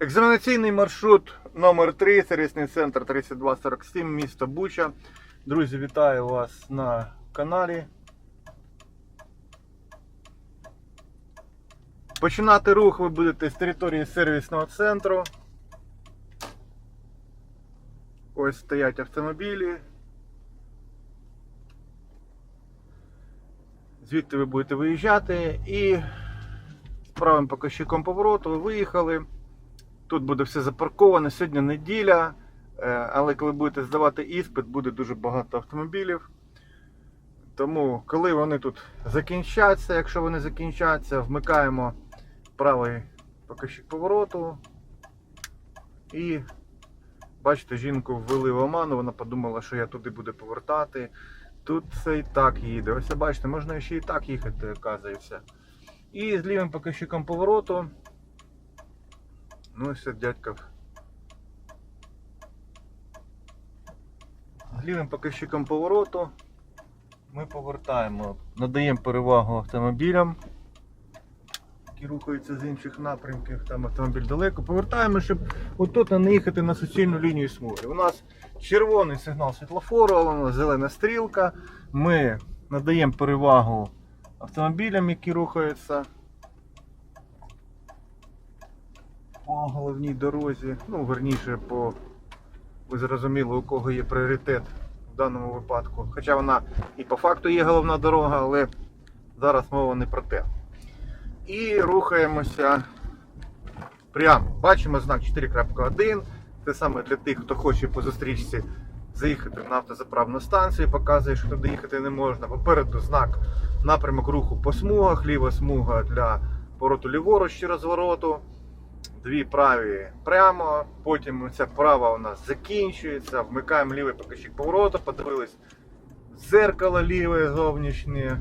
Екзаменаційний маршрут номер 3 сервісний центр 3247, місто Буча. Друзі, вітаю вас на каналі. Починати рух ви будете з території сервісного центру. Ось стоять автомобілі. Звідти ви будете виїжджати і з правим показчиком повороту ви виїхали. Тут буде все запарковане. Сьогодні неділя, е, але коли будете здавати іспит, буде дуже багато автомобілів. Тому, коли вони тут закінчаться, якщо вони закінчаться, вмикаємо правий показчик повороту. І бачите, жінку ввели в оману, вона подумала, що я туди буду повертати. Тут все і так їде. Ось бачите, можна ще і так їхати, оказується. І з лівим показчиком повороту. Ну, ось дядька. Лівим показчиком повороту ми повертаємо, надаємо перевагу автомобілям, які рухаються з інших напрямків, там автомобіль далеко. Повертаємо, щоб отут не їхати на суцільну лінію смуги. У нас червоний сигнал світлофору, у нас зелена стрілка. Ми надаємо перевагу автомобілям, які рухаються по головній дорозі. Ну, верніше, по ви зрозуміли, у кого є пріоритет в даному випадку. Хоча вона і по факту є головна дорога, але зараз мова не про те. І рухаємося прямо. Бачимо знак 4.1. Це саме для тих, хто хоче по зустрічці заїхати на автозаправну станцію, показує, що туди їхати не можна. Попереду знак напрямок руху по смугах, ліва смуга для повороту ліворуч чи розвороту. Дві праві прямо, потім ця права у нас закінчується, вмикаємо лівий показчик повороту, подивились зеркало ліве зовнішнє.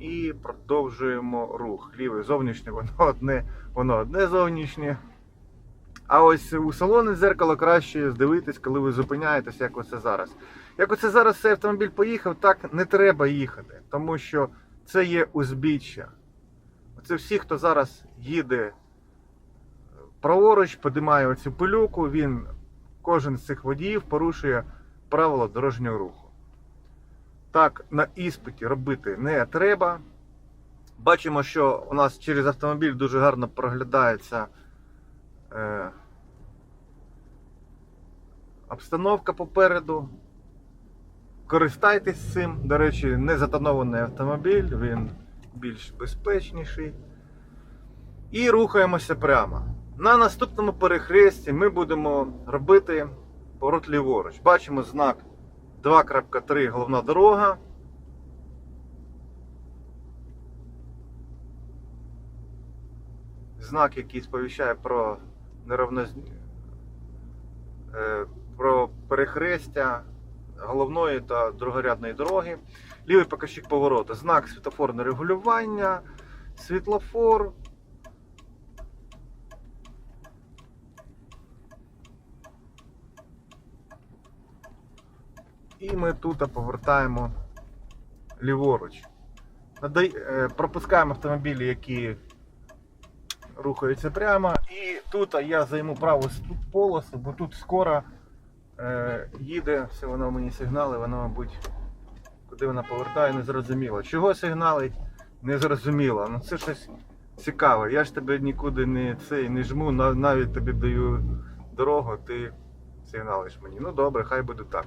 І продовжуємо рух. Ліве зовнішнє, воно одне, воно одне зовнішнє. А ось у салони зеркало краще здивитись, коли ви зупиняєтесь, як оце зараз. Як оце зараз цей автомобіль поїхав, так не треба їхати, тому що це є узбіччя. Це всі, хто зараз їде праворуч, подимає оцю пилюку, він, кожен з цих водіїв порушує правила дорожнього руху. Так, на іспиті робити не треба. Бачимо, що у нас через автомобіль дуже гарно проглядається е, обстановка попереду. Користайтесь цим. До речі, не затонований автомобіль, він більш безпечніший. І рухаємося прямо. На наступному перехресті ми будемо робити поворот ліворуч. Бачимо знак 2.3 головна дорога. Знак, який сповіщає про неравноз... е, про перехрестя головної та другорядної дороги. Лівий показчик повороту. Знак світлофорне регулювання, світлофор. І ми тут повертаємо ліворуч. Е, Пропускаємо автомобілі, які рухаються прямо. І тут я займу праву полосу, бо тут скоро е, їде, все воно мені сигнали, воно, мабуть, куди вона повертає, не зрозуміло. Чого сигналить, не зрозуміло. Ну це щось цікаве. Я ж тебе нікуди не, цей, не жму, навіть тобі даю дорогу, ти сигналиш мені. Ну добре, хай буде так.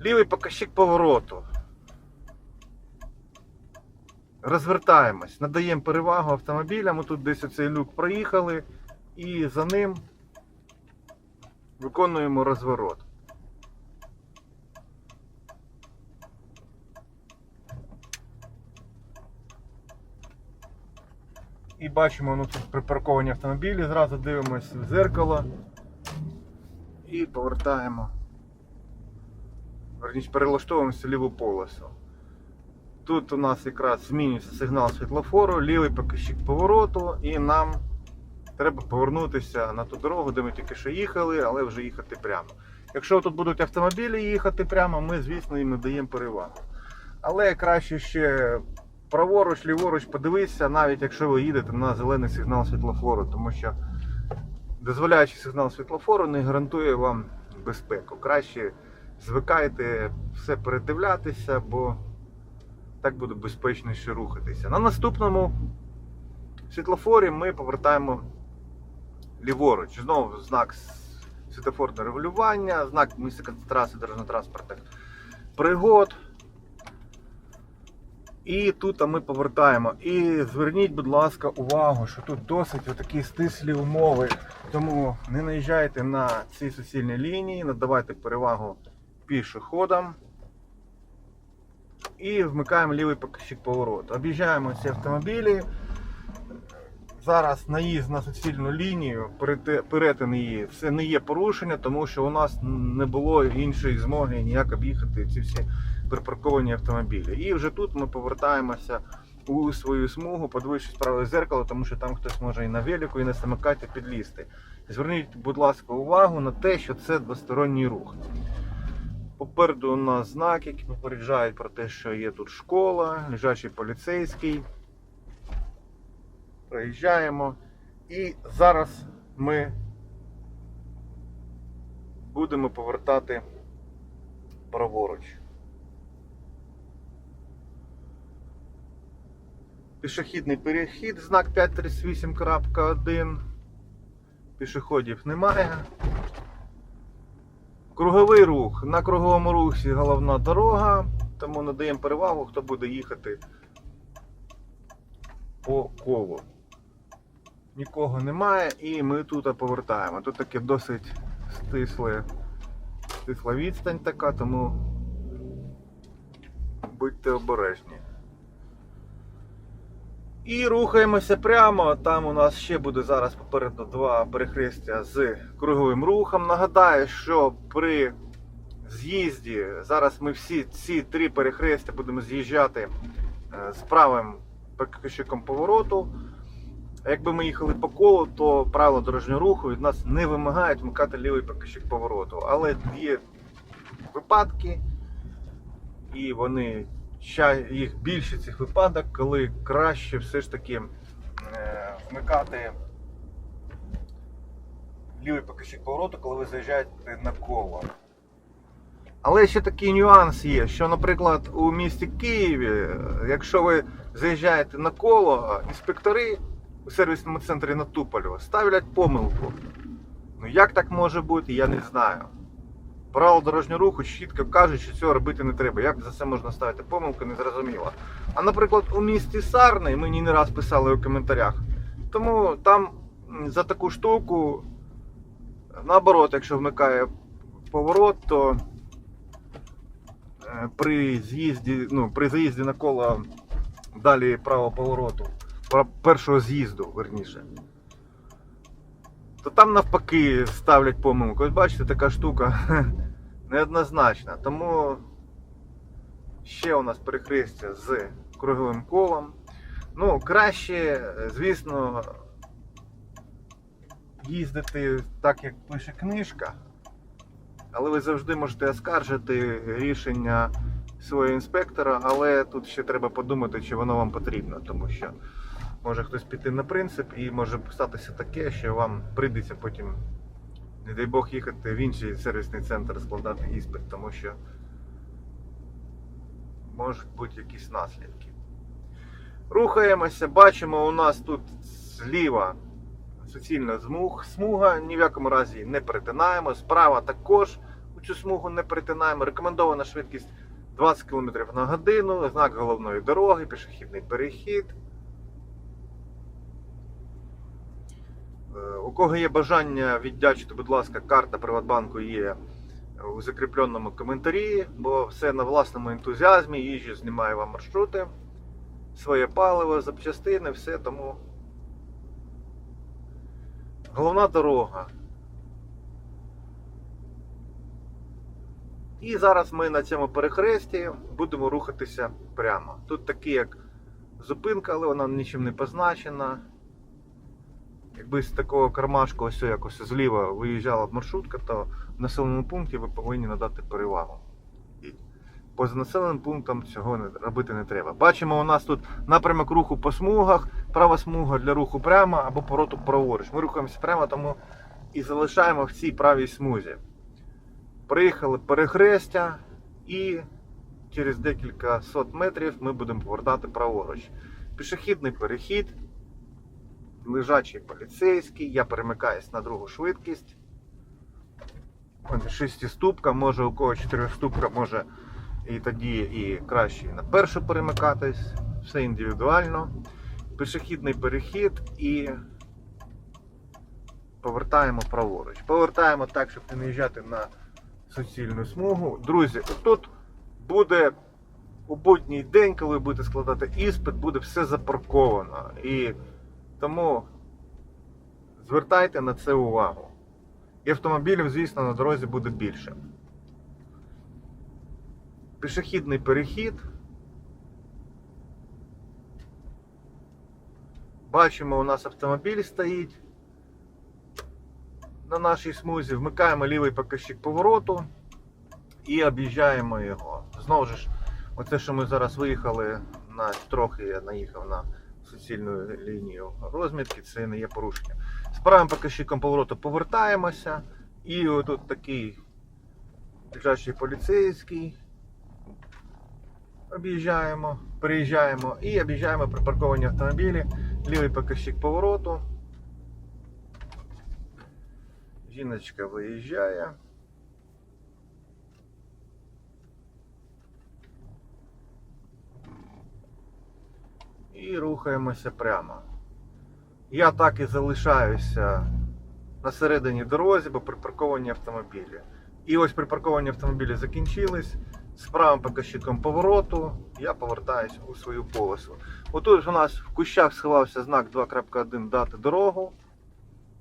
Лівий показчик повороту. Розвертаємось, надаємо перевагу автомобілям. Ми тут десь оцей люк проїхали і за ним виконуємо розворот. І бачимо, ну тут припарковані автомобілі, зразу дивимося в зеркало і повертаємо. Верніше перелаштовуємося ліву полосу. Тут у нас якраз змінюється сигнал світлофору, лівий показчик повороту, і нам треба повернутися на ту дорогу, де ми тільки що їхали, але вже їхати прямо. Якщо тут будуть автомобілі їхати прямо, ми, звісно, їм надаємо перевагу. Але краще ще праворуч, ліворуч, подивися, навіть якщо ви їдете на зелений сигнал світлофору, тому що дозволяючий сигнал світлофору не гарантує вам безпеку. Краще звикайте все передивлятися, бо так буде безпечніше рухатися. На наступному світлофорі ми повертаємо ліворуч. Знову знак с- світлофорне регулювання, знак місця концентрації дорожньо-транспортних пригод. І тут ми повертаємо. І зверніть, будь ласка, увагу, що тут досить отакі стислі умови. Тому не наїжджайте на ці суцільні лінії, надавайте перевагу пішоходам. І вмикаємо лівий показчик повороту. Об'їжджаємо ці автомобілі. Зараз наїзд на суцільну лінію, перетин її, це не є порушення, тому що у нас не було іншої змоги ніяк об'їхати ці всі припарковані автомобілі. І вже тут ми повертаємося у свою смугу, подивившись праве зеркало, тому що там хтось може і на велику, і на самокаті підлізти. Зверніть, будь ласка, увагу на те, що це двосторонній рух. Попереду у нас знаки, які попереджають про те, що є тут школа, лежачий поліцейський. Проїжджаємо. І зараз ми будемо повертати праворуч. Пішохідний перехід, знак 538.1. Пішоходів немає. Круговий рух. На круговому русі головна дорога, тому надаємо перевагу, хто буде їхати по колу. Нікого немає і ми тут повертаємо. Тут таке досить стисле, стисла відстань така, тому будьте обережні. І рухаємося прямо. Там у нас ще буде зараз попереду два перехрестя з круговим рухом. Нагадаю, що при з'їзді зараз ми всі ці три перехрестя будемо з'їжджати е, з правим показчиком повороту. Якби ми їхали по колу, то правила дорожнього руху від нас не вимагають вмикати лівий показчик повороту. Але є випадки, і вони ща- їх більше цих випадок, коли краще все ж таки е, вмикати лівий показчик повороту, коли ви заїжджаєте на коло. Але ще такий нюанс є, що, наприклад, у місті Києві, е, якщо ви заїжджаєте на коло, інспектори у сервісному центрі на Туполєво ставлять помилку. Ну як так може бути, я не знаю. Правила дорожнього руху чітко кажуть, що цього робити не треба. Як за це можна ставити помилку, не зрозуміло. А наприклад, у місті Сарни, мені не раз писали у коментарях, тому там за таку штуку, наоборот, якщо вмикає поворот, то е, при з'їзді, ну, при заїзді на коло далі право повороту, першого з'їзду, верніше. То там навпаки ставлять помилку. Ось бачите, така штука неоднозначна. Тому ще у нас перехрестя з круговим колом. Ну, краще, звісно, їздити так, як пише книжка. Але ви завжди можете оскаржити рішення свого інспектора, але тут ще треба подумати, чи воно вам потрібно, тому що може хтось піти на принцип і може статися таке, що вам прийдеться потім, не дай Бог, їхати в інший сервісний центр складати іспит, тому що можуть бути якісь наслідки. Рухаємося, бачимо, у нас тут зліва суцільна смуга, ні в якому разі не перетинаємо. Справа також у цю смугу не перетинаємо. Рекомендована швидкість 20 км на годину, знак головної дороги, пішохідний перехід. У кого є бажання віддячити, будь ласка, карта Приватбанку є у закріпленому коментарі, бо все на власному ентузіазмі, їжджу, знімаю вам маршрути, своє паливо, запчастини, все тому. Головна дорога. І зараз ми на цьому перехресті будемо рухатися прямо. Тут такі як зупинка, але вона нічим не позначена. Якби з такого кармашку ось якось зліва виїжджала б маршрутка, то в населеному пункті ви повинні надати перевагу. Поза населеним пунктом цього робити не треба. Бачимо, у нас тут напрямок руху по смугах, права смуга для руху прямо або повороту праворуч. Ми рухаємося прямо, тому і залишаємо в цій правій смузі. Приїхали перехрестя і через декілька сот метрів ми будемо повертати праворуч. Пішохідний перехід, лежачий поліцейський, я перемикаюсь на другу швидкість. Шестиступка, може у кого чотириступка, може і тоді і краще і на першу перемикатись. Все індивідуально. Пішохідний перехід і повертаємо праворуч. Повертаємо так, щоб не наїжджати на суцільну смугу. Друзі, тут буде у будній день, коли ви будете складати іспит, буде все запарковано. І тому звертайте на це увагу. І автомобілів, звісно, на дорозі буде більше. Пішохідний перехід. Бачимо, у нас автомобіль стоїть на нашій смузі. Вмикаємо лівий показчик повороту і об'їжджаємо його. Знову ж, оце, що ми зараз виїхали на трохи, я наїхав на суцільну лінію розмітки, це не є порушення. З правим показчиком повороту повертаємося. І отут такий лежачий поліцейський. Об'їжджаємо, переїжджаємо і об'їжджаємо припарковані автомобілі. Лівий показчик повороту. Жіночка виїжджає. І рухаємося прямо. Я так і залишаюся на середині дорозі, бо припарковані автомобілі. І ось припарковані автомобілі закінчились. З правим показчиком повороту я повертаюся у свою полосу. Отут у нас в кущах сховався знак 2.1 дати дорогу.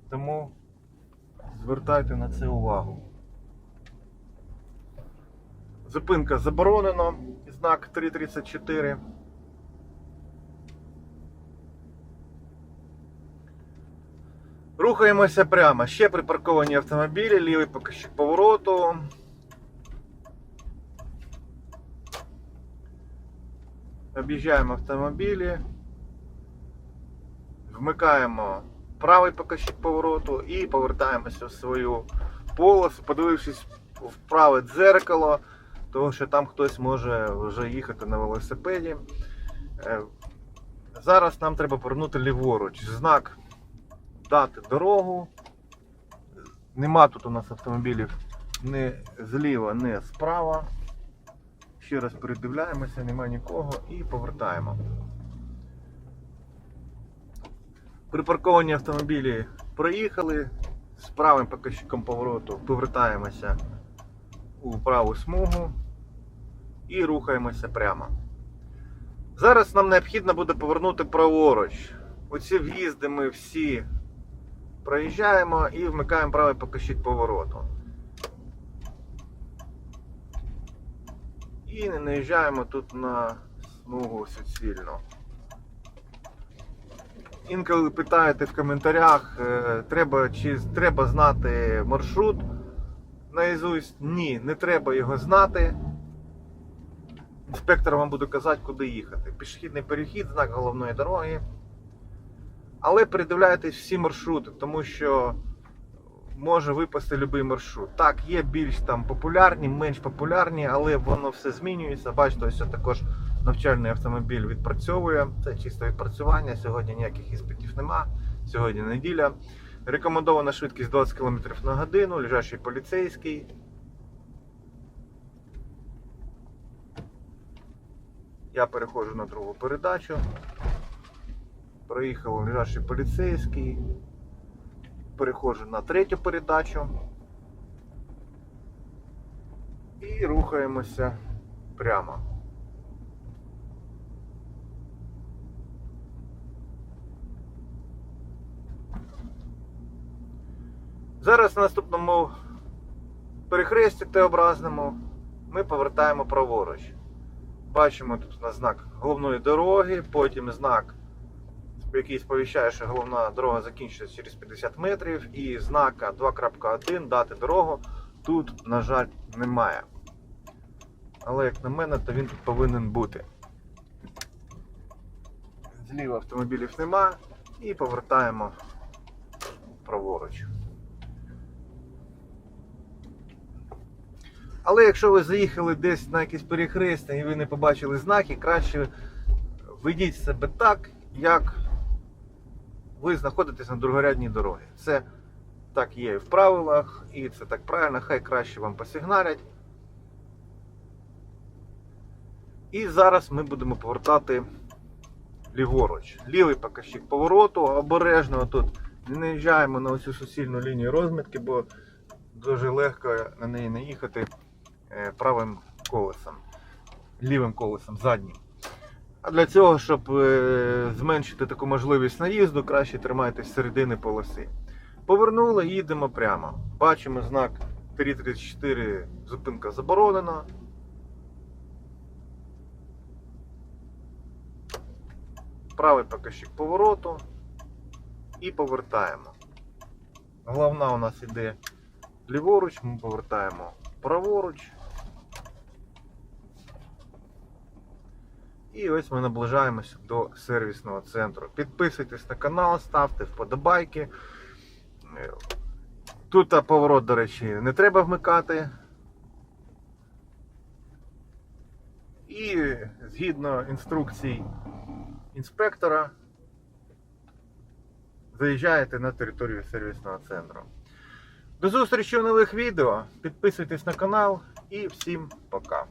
Тому звертайте на це увагу. Зупинка заборонена, знак 334. Рухаємося прямо. Ще припарковані автомобілі, лівий показчик повороту. Об'їжджаємо автомобілі. Вмикаємо правий показчик повороту і повертаємося в свою полосу, подивившись в праве дзеркало, тому що там хтось може вже їхати на велосипеді. Е, Зараз нам треба повернути ліворуч. Знак дати дорогу. Нема тут у нас автомобілів ні зліва, ні справа. Ще раз передивляємося, нема нікого і повертаємо. Припарковані автомобілі проїхали. З правим показчиком повороту повертаємося у праву смугу і рухаємося прямо. Зараз нам необхідно буде повернути праворуч. Оці в'їзди ми всі проїжджаємо і вмикаємо правий показчик повороту. І не наїжджаємо тут на смугу суцільну. Інколи питаєте в коментарях, е, треба, чи треба знати маршрут наізусть. Ні, не треба його знати. Інспектор вам буде казати, куди їхати. Пішохідний перехід, знак головної дороги. Але передивляйтесь всі маршрути, тому що може випасти будь-який маршрут. Так, є більш там популярні, менш популярні, але воно все змінюється. Бачите, ось також навчальний автомобіль відпрацьовує. Це чисто відпрацювання. Сьогодні ніяких іспитів нема. Сьогодні неділя. Рекомендована швидкість 20 км на годину, лежачий поліцейський. Я переходжу на другу передачу. Проїхав лежачий поліцейський. Переходжу на третю передачу. І рухаємося прямо. Зараз на наступному перехресті Т-образному ми повертаємо праворуч. Бачимо тут у нас знак головної дороги, потім знак, який сповіщає, що головна дорога закінчується через 50 метрів, і знака 2.1 дати дорогу тут, на жаль, немає. але як на мене, то він тут повинен бути. Зліва автомобілів нема і повертаємо праворуч. Але якщо ви заїхали десь на якесь перехрестя і ви не побачили знаки, краще ведіть себе так, як ви знаходитесь на другорядній дорогі. Це так є і в правилах, і це так правильно, хай краще вам посигналять. І зараз ми будемо повертати ліворуч. Лівий показчик повороту, обережно тут не наїжджаємо на оцю суцільну лінію розмітки, бо дуже легко на неї наїхати е, правим колесом, лівим колесом, заднім. А для цього, щоб е, зменшити таку можливість наїзду, краще тримайтесь середини полоси. Повернули, їдемо прямо. Бачимо знак 334, зупинка заборонена. Правий показчик повороту і повертаємо. Головна у нас іде ліворуч, ми повертаємо праворуч. І ось ми наближаємося до сервісного центру. Підписуйтесь на канал, ставте вподобайки. Тут поворот, до речі, не треба вмикати. І згідно інструкцій інспектора, заїжджаєте на територію сервісного центру. До зустрічі у нових відео. Підписуйтесь на канал і всім пока.